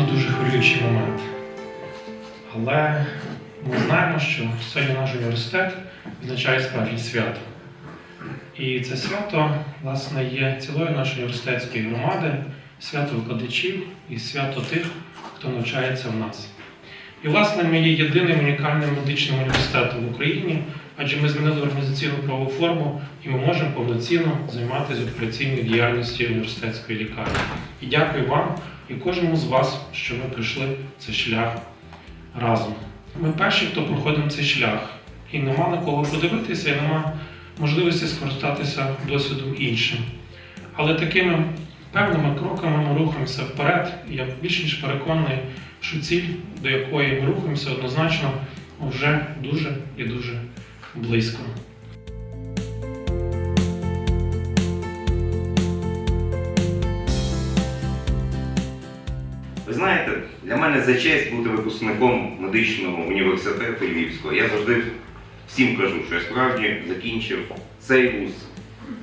хвилюючий момент. Але ми знаємо, що сьогодні наш університет відзначає справжнє свято. І це свято, власне, є цілою нашої університетської громади, свято викладачів і свято тих, хто навчається в нас. І, власне, ми є єдиним унікальним медичним університетом в Україні, адже ми змінили організаційну правову форму і ми можемо повноцінно займатися операційною діяльністю університетської лікарні. І дякую вам і кожному з вас, що ми пройшли цей шлях разом. Ми перші, хто проходимо цей шлях, і нема на кого подивитися, і нема можливості скористатися досвідом іншим. Але такими певними кроками ми рухаємося вперед, і я більш ніж переконаний, що ціль, до якої ми рухаємося, однозначно вже дуже і дуже близько. Ви знаєте, для мене за честь бути випускником медичного університету Львівського. Я завжди всім кажу, що я справді закінчив цей вуз.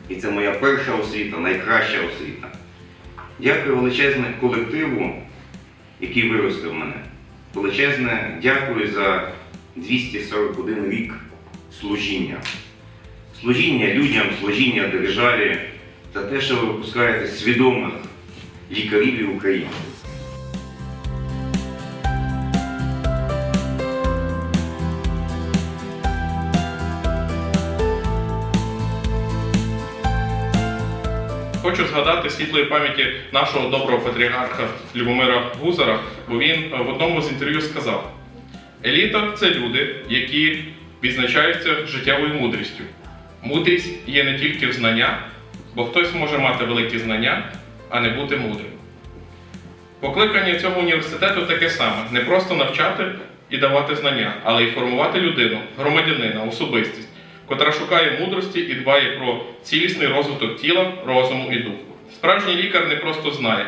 І це моя перша освіта, найкраща освіта. Дякую величезне колективу, який виростив мене. Величезне дякую за 241 рік служіння. Служіння людям, служіння державі, за те, що ви випускаєте свідомих лікарів і українців. Хочу згадати світлої пам'яті нашого доброго патріарха Любомира Гузара, бо він е, в одному з інтерв'ю сказав: еліта це люди, які відзначаються життєвою мудрістю. Мудрість є не тільки в знаннях, бо хтось може мати великі знання, а не бути мудрим. Покликання цього університету таке саме: не просто навчати і давати знання, але й формувати людину, громадянина, особистість, котра шукає мудрості і дбає про цілісний розвиток тіла, розуму і духу. Справжній лікар не просто знає,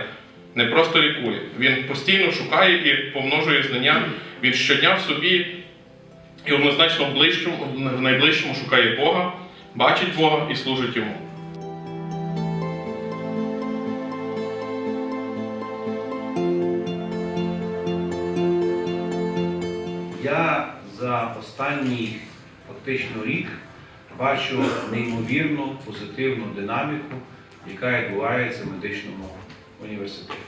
не просто лікує. Він постійно шукає і помножує знання. Він щодня в собі і однозначно в найближчому шукає Бога, бачить Бога і служить йому. Я за останній фактично рік бачу неймовірну позитивну динаміку, яка відбувається в медичному університеті.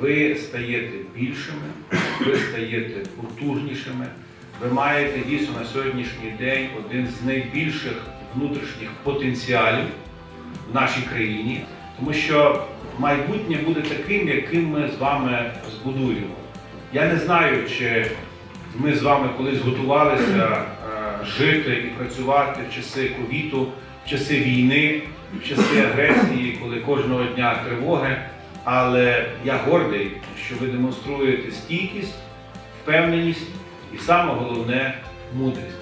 Ви стаєте більшими, ви стаєте потужнішими, ви маєте дійсно на сьогоднішній день один з найбільших внутрішніх потенціалів в нашій країні, тому що майбутнє буде таким, яким ми з вами збудуємо. Я не знаю, чи ми з вами колись готувалися е, жити і працювати в часи ковіду, в часи війни, в часи агресії, коли кожного дня тривоги. Але я гордий, що ви демонструєте стійкість, впевненість і саме головне мудрість.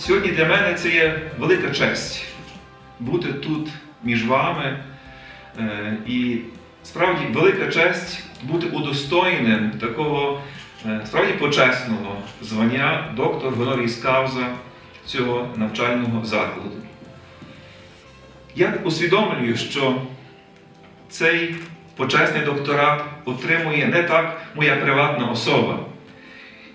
Сьогодні для мене це є велика честь бути тут між вами. Е, І справді велика честь бути удостоєним такого е, справді почесного звання доктор Гоноріс Кауза цього навчального закладу. Я усвідомлюю, що цей почесний докторат отримує не так моя приватна особа.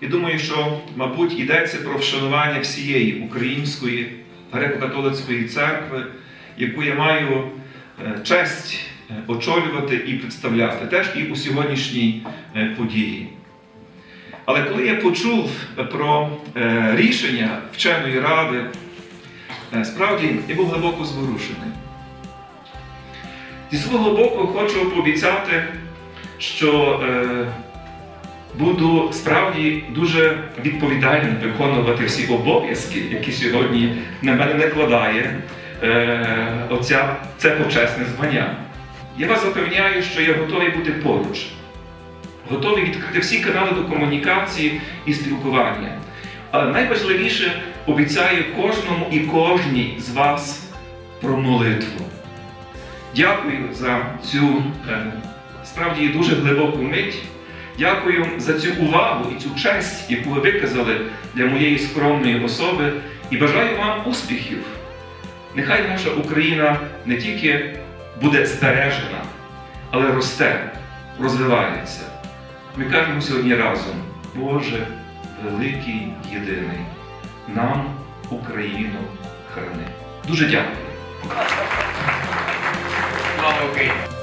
І думаю, що, мабуть, йдеться про вшанування всієї української греко-католицької церкви, яку я маю е, честь е, очолювати і представляти, теж і у сьогоднішній е, події. Але коли я почув про рішення вченої ради, справді я був глибоко зворушений. Зі свого боку хочу пообіцяти, що буду справді дуже відповідально виконувати всі обов'язки, які сьогодні на мене накладає е, оця, це почесне звання. Я вас запевняю, що я готовий бути поруч, готовий відкрити всі канали до комунікації і спілкування. Але найважливіше обіцяю кожному і кожній з вас про молитву. Дякую за цю е, справді дуже глибоку мить. Дякую за цю увагу і цю честь, яку ви виказали для моєї скромної особи, і бажаю вам успіхів. Нехай наша Україна не тільки буде збережена, але росте, розвивається. Ми кажемо сьогодні разом, Боже, великий єдиний, нам Україну храни. Дуже дякую. Слава Україні!